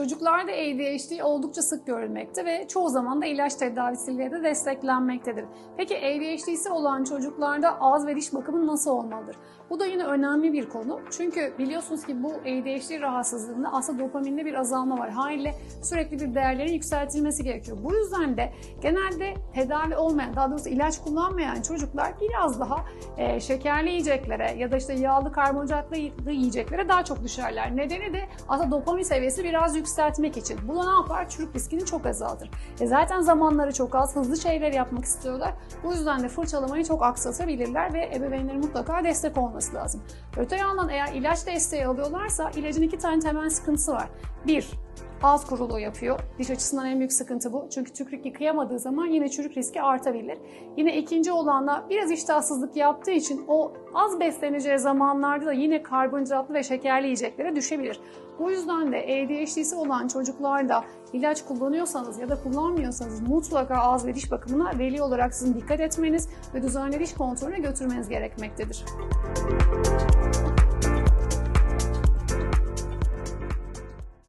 Çocuklarda ADHD oldukça sık görülmekte ve çoğu zaman da ilaç tedavisiyle de desteklenmektedir. Peki ADHD'si olan çocuklarda ağız ve diş bakımı nasıl olmalıdır? Bu da yine önemli bir konu. Çünkü biliyorsunuz ki bu ADHD rahatsızlığında aslında dopaminde bir azalma var. Haliyle sürekli bir değerlerin yükseltilmesi gerekiyor. Bu yüzden de genelde tedavi olmayan, daha doğrusu ilaç kullanmayan çocuklar biraz daha e, şekerli yiyeceklere ya da işte yağlı karbonhidratlı yiyeceklere daha çok düşerler. Nedeni de aslında dopamin seviyesi biraz yükseltmek için. Bu da ne yapar? Çürük riskini çok azaltır. E zaten zamanları çok az, hızlı şeyler yapmak istiyorlar. Bu yüzden de fırçalamayı çok aksatabilirler ve ebeveynlerin mutlaka destek olması lazım. Öte yandan eğer ilaç desteği alıyorlarsa ilacın iki tane temel sıkıntısı var. Bir, ağız kuruluğu yapıyor. Diş açısından en büyük sıkıntı bu. Çünkü tükürük yıkayamadığı zaman yine çürük riski artabilir. Yine ikinci olan da biraz iştahsızlık yaptığı için o az besleneceği zamanlarda da yine karbonhidratlı ve şekerli yiyeceklere düşebilir. Bu yüzden de ADHD'si olan çocuklarda ilaç kullanıyorsanız ya da kullanmıyorsanız mutlaka ağız ve diş bakımına veli olarak sizin dikkat etmeniz ve düzenli diş kontrolüne götürmeniz gerekmektedir.